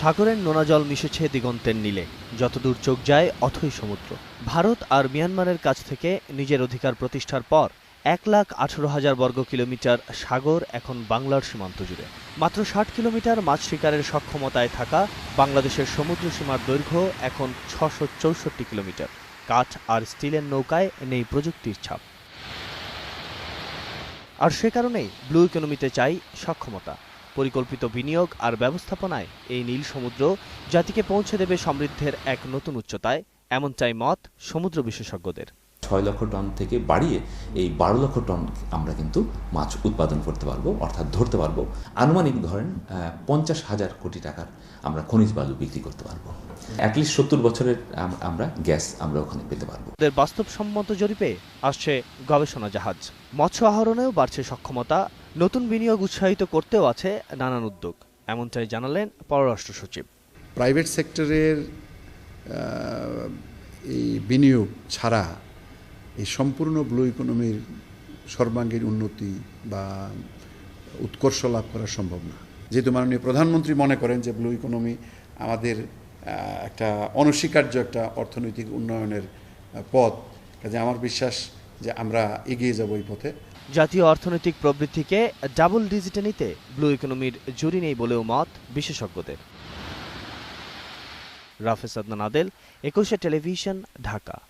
সাগরের নোনা জল মিশেছে দিগন্তের নীলে। যতদূর চোখ যায়, অথই সমুদ্র। ভারত আর মিয়ানমারের কাছ থেকে নিজের অধিকার প্রতিষ্ঠার পর এক লাখ আঠারো হাজার বর্গ কিলোমিটার সাগর এখন বাংলার সীমান্ত জুড়ে। মাত্র ষাট কিলোমিটার মাছ শিকারের সক্ষমতায় থাকা বাংলাদেশের সমুদ্র সীমার দৈর্ঘ্য এখন ছশো চৌষট্টি কিলোমিটার। কাঠ আর স্টিলের নৌকায় নেই প্রযুক্তির ছাপ। আর সে কারণেই ব্লু ইকোনমিতে চাই সক্ষমতা। পরিকল্পিত বিনিয়োগ আর ব্যবস্থাপনায় এই নীল সমুদ্র জাতিকে পৌঁছে দেবে সমৃদ্ধের এক নতুন উচ্চতায় এমন চাই মত সমুদ্র বিশেষজ্ঞদের। ছয় লক্ষ টন থেকে বাড়িয়ে এই বারো লক্ষ টন আমরা কিন্তু মাছ উৎপাদন করতে পারব অর্থাৎ ধরতে পারব। আনুমানিক ধরেন পঞ্চাশ হাজার কোটি টাকার আমরা খনিজ বালু বিক্রি করতে পারব। অ্যাটলিস্ট সত্তর বছরের আমরা গ্যাস আমরা ওখানে পেতে পারব। বাস্তবসম্মত জরিপে আসছে গবেষণা জাহাজ। মৎস্য আহরণেও বাড়ছে সক্ষমতা নতুন বিনিয়োগ উৎসাহিত করতেও আছে নানান উদ্যোগ, এমনটাই জানালেন পররাষ্ট্র সচিব। প্রাইভেট সেক্টরের এই বিনিয়োগ ছাড়া এই সম্পূর্ণ ব্লু ইকোনমির সর্বাঙ্গীন উন্নতি বা উৎকর্ষ লাভ করা সম্ভব না। যেহেতু মাননীয় প্রধানমন্ত্রী মনে করেন যে ব্লু ইকোনমি আমাদের একটা অনস্বীকার্য একটা অর্থনৈতিক উন্নয়নের পথ, কাজে আমার বিশ্বাস যে আমরা এগিয়ে যাব এই পথে। জাতীয় অর্থনৈতিক প্রবৃদ্ধিকে ডাবল ডিজিটে নিতে ব্লু ইকোনমির জুরি নেই বলেও মত বিশেষজ্ঞদের। রাফেজ আদনান আদেল একুশে টেলিভিশন, ঢাকা।